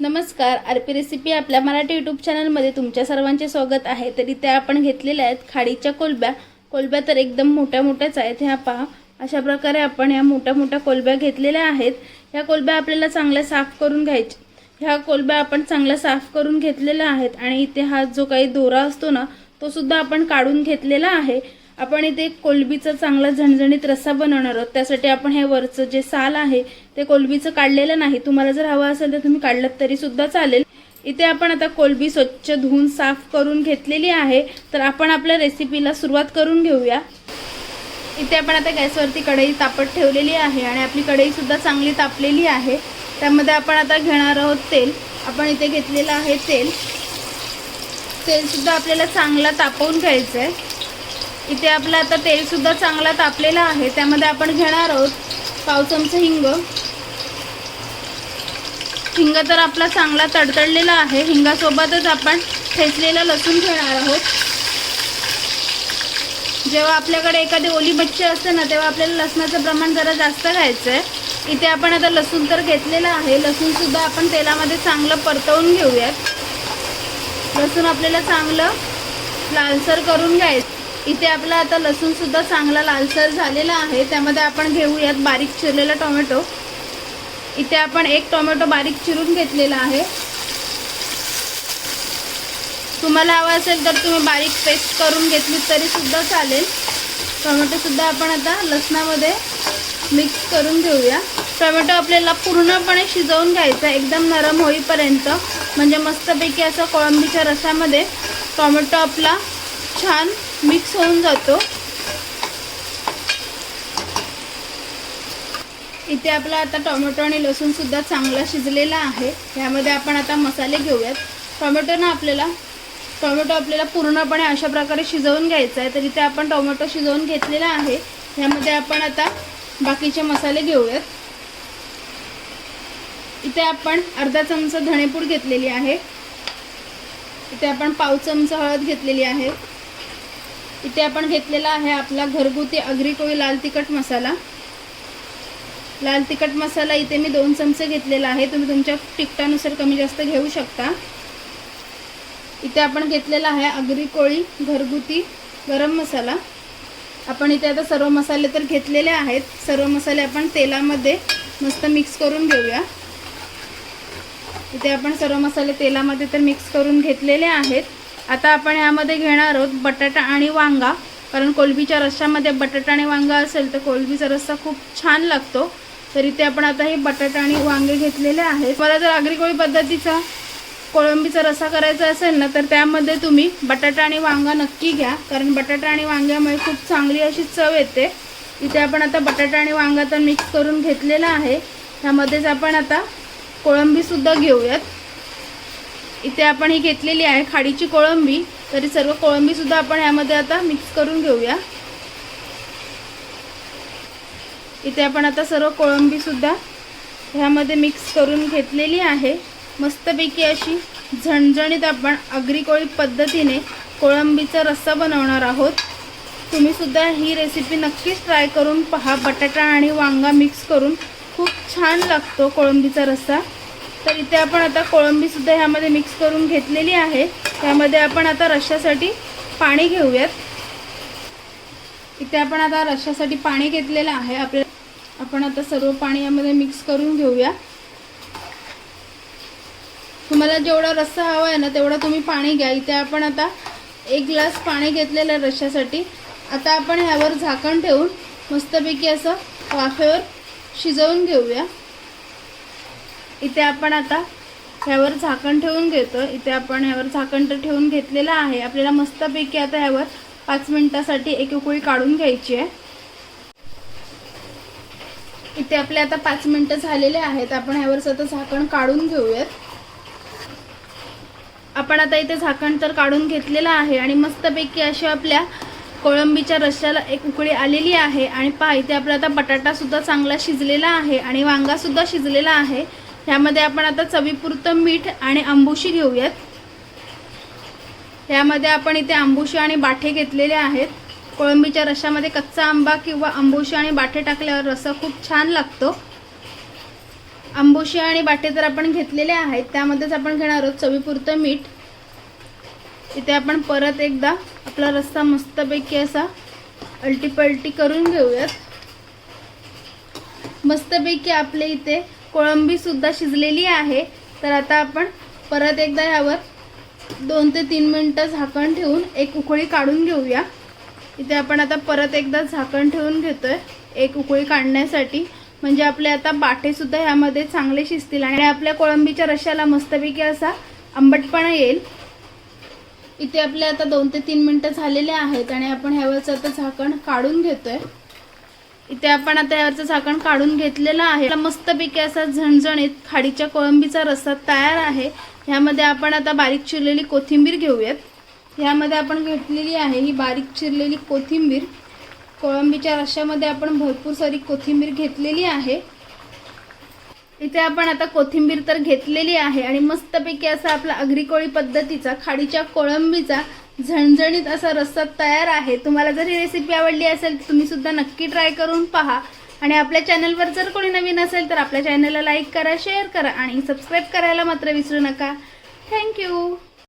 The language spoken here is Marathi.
नमस्कार आर पी रेसिपी आपल्या मराठी यूट्यूब चॅनलमध्ये तुमच्या सर्वांचे स्वागत आहे. तरी त्या आपण घेतलेल्या आहेत खाडीच्या कोलब्या. कोलब्या तर एकदम मोठ्या मोठ्याच आहेत ह्या पहा. अशा प्रकारे आपण ह्या मोठ्या मोठ्या कोलब्या घेतलेल्या आहेत. ह्या कोलब्या आपल्याला चांगल्या साफ करून घ्यायच्या. ह्या कोलब्या आपण चांगल्या साफ करून घेतलेल्या आहेत आणि इथे हा जो काही दोरा असतो ना तो सुद्धा आपण काढून घेतलेला आहे. आपण इथे कोलबीचा चांगला झणझणीत रस्सा बनवणार आहोत. त्यासाठी आपण हे वरचं जे साल आहे ते कोलबीचं काढलेलं नाही. तुम्हाला जर हवं असेल तर तुम्ही काढलं तरी सुद्धा चालेल. इथे आपण आता कोलबी स्वच्छ धुवून साफ करून घेतलेली आहे. तर आपण आपल्या रेसिपीला सुरुवात करून घेऊया. इथे आपण आता गॅसवरती कढई तापत ठेवलेली आहे आणि आपली कढईसुद्धा चांगली तापलेली आहे. त्यामध्ये आपण आता घेणार आहोत तेल. आपण इथे घेतलेलं आहे तेल. तेलसुद्धा आपल्याला चांगला तापवून घ्यायचं आहे इथे आपलं आता तेल सुद्धा चांगला तापलेला आहे. त्यामध्ये आपण घेणार आहोत पाव चमचा हिंग. हिंग तर आपला चांगला तडतडलेला आहे. हिंगासोबतच आपण ठेचलेला लसूण घेणार आहोत. जेव्हा आपल्याकडे एखादी ओली मच्छी असते ना तेव्हा आपल्याला लसणाचं प्रमाण जरा जास्त घ्यायचं आहे इथे आपण आता लसूण तर घेतलेलं आहे. लसूणसुद्धा आपण तेलामध्ये चांगलं परतवून घेऊयात. लसूण आपल्याला चांगलं लालसर करून घ्यायचं. इथे आपला आता लसूण सुद्धा चांगला लालसर झालेला आहे. त्यामध्ये आपण घेऊयात बारीक चिरलेला टोमॅटो. इथे आपण एक टोमॅटो बारीक चिरून घेतलेला आहे. तुम्हाला हवं असेल तर तुम्ही बारीक पेस्ट करून घेतली तरी सुद्धा चालेल. टोमॅटो सुद्धा आपण आता लसणामध्ये मिक्स करून घेऊया. टोमॅटो आपल्याला पूर्णपणे शिजवून घ्यायचा एकदम नरम होईपर्यंत. म्हणजे मस्तपैकी असं कोळंबीच्या रसामध्ये टोमॅटो आपला छान मिक्स होऊन जातो. इथे आपला आता टोमॅटो आणि लसूण सुद्धा चांगला शिजलेला आहे. यामध्ये आपण आता मसाले घेऊयात. टोमॅटो ना आपल्याला टोमॅटो आपल्याला पूर्णपणे अशा प्रकारे शिजवून घ्यायचा आहे. तर इथे आपण टोमॅटो शिजवून घेतलेला आहे. यामध्ये आपण आता बाकीचे मसाले घेऊयात. इथे आपण अर्धा चमचा धणेपूड घेतलेली आहे. इथे आपण पाव चमचा हळद घेतलेली आहे. इथे आपण घेतलेला आहे आपला घरगुती अग्री कोळी लाल तिखट मसाला. लाल तिखट मसाला इथे मी दोन चमचे घेतलेला आहे. तुम्ही तुमच्या तिखटानुसार कमी जास्त घेऊ शकता. इथे आपण घेतलेला आहे अग्री कोळी घरगुती गरम मसाला. आपण इथे आता सर्व मसाले तर घेतलेले आहेत. सर्व मसाले आपण तेलामध्ये मस्त मिक्स करून घेऊया. इथे आपण सर्व मसाले तेलामध्ये तर मिक्स करून घेतलेले आहेत. आता आपण यामध्ये घेणार आहोत बटाटा आणि वांगा. कारण कोलबीच्या रश्श्यामध्ये बटाटा आणि वांगा असेल तर कोलबीचा रस्सा खूप छान लागतो. तर इथे आपण आता हे बटाटा आणि वांगे घेतलेले आहेत. मला जर आगरीकोळी पद्धतीचा कोळंबीचा रस्सा करायचा असेल ना तर त्यामध्ये तुम्ही बटाटा आणि वांगा नक्की घ्या. कारण बटाटा आणि वांग्यामुळे खूप चांगली अशी चव येते. इथे आपण आता बटाटा आणि वांगा तर मिक्स करून घेतलेला आहे. त्यामध्येच आपण आता कोळंबीसुद्धा घेऊयात. इथे आपण ही घेतलेली आहे खाडीची कोळंबी. तरी सर्व कोळंबीसुद्धा आपण यामध्ये आता मिक्स करून घेऊया. इथे आपण आता सर्व कोळंबीसुद्धा ह्यामध्ये मिक्स करून घेतलेली आहे. मस्तपैकी अशी झणझणीत आपण अग्री कोळी पद्धतीने कोळंबीचा रस्सा बनवणार आहोत. तुम्हीसुद्धा ही रेसिपी नक्कीच ट्राय करून पहा. बटाटा आणि वांगा मिक्स करून खूप छान लागतो कोळंबीचा रस्सा. तर इथे आपण आता कोळंबीसुद्धा ह्यामध्ये मिक्स करून घेतलेली आहे. त्यामध्ये आपण आता रश्श्यासाठी पाणी घेऊयात. इथे आपण आता रश्श्यासाठी पाणी घेतलेलं आहे. आपल्या आपण आता सर्व पाणी यामध्ये मिक्स करून घेऊया. तुम्हाला जेवढा रस्सा हवा आहे ना तेवढा तुम्ही पाणी घ्या. इथे आपण आता एक ग्लास पाणी घेतलेलं आहे रश्श्यासाठी आता आपण ह्यावर झाकण ठेवून मस्तपैकी असं वाफेवर शिजवून घेऊया. इथे आपण आता ह्यावर झाकण ठेवून घेतो. इथे आपण ह्यावर झाकण तर ठेवून घेतलेलं आहे. आपल्याला मस्तपैकी आता ह्यावर पाच मिनिटासाठी एक उकळी काढून घ्यायची आहे. इथे आपले आता पाच मिनिटं झालेले आहेत. आपण ह्यावर आता झाकण काढून घेऊयात. आपण आता इथे झाकण तर काढून घेतलेलं आहे आणि मस्तपैकी अशी आपल्या कोळंबीच्या रश्याला एक उकळी आलेली आहे. आणि पहा इथे आपला आता बटाटासुद्धा चांगला शिजलेला आहे आणि वांगासुद्धा शिजलेला आहे. ह्यामध्ये आपण आता चवीपुरतं मीठ आणि आंबुशी घेऊयात. ह्यामध्ये आपण इथे आंबुशी आणि बाठे घेतलेले आहेत. कोळंबीच्या रशामध्ये कच्चा आंबा किंवा आंबुशी आणि बाठे टाकल्यावर रस्सा खूप छान लागतो. आंबुशी आणि बाटे तर आपण घेतलेले आहेत. त्यामध्येच आपण घेणार आहोत चवीपुरतं मीठ. इथे आपण परत एकदा आपला रस्सा मस्तपैकी असा अलटीपलटी करून घेऊयात. मस्तपैकी आपले इथे कोळंबी सुद्धा शिजलेली आहे. तर आता आपण परत एकदा यावर दोन ते तीन मिनटं झाकण ठेवून एक उकळी काढून घेऊया. इथे आपण आता परत एकदा झाकण ठेवून घेतोय एक उकळी काढण्यासाठी. म्हणजे आपले आता बाटेसुद्धा ह्यामध्ये चांगले शिजतील आणि आपल्या कोळंबीच्या रश्याला मस्तपैकी असा आंबटपणा येईल. इथे आपले आता दोन ते तीन मिनटं झालेले आहेत आणि आपण ह्यावरचं आता झाकण काढून घेतो आहे इथे आपण आता यावरचं झाकण काढून घेतलेलं आहे. मस्तपैकी असा झणझणीत खाडीच्या कोळंबीचा रस्सा तयार आहे. ह्यामध्ये आपण आता बारीक चिरलेली कोथिंबीर घेऊयात. ह्यामध्ये आपण घेतलेली आहे ही बारीक चिरलेली कोथिंबीर. कोळंबीच्या रश्श्यामध्ये आपण भरपूर सारी कोथिंबीर घेतलेली आहे. इथे आपण आता कोथिंबीर तर घेतलेली आहे आणि मस्तपैकी असा आपला अग्रिकोळी पद्धतीचा खाडीच्या कोळंबीचा झणझणीत असा रस्सा तयार आहे. तुम्हाला जर ही रेसिपी आवडली असेल तर तुम्ही सुद्धा नक्की ट्राय करून पहा. आणि आपल्या चॅनलवर जर कोणी नवीन असेल तर आपल्या चॅनलला लाईक करा शेअर करा आणि सबस्क्राईब करायला मात्र विसरू नका. थँक्यू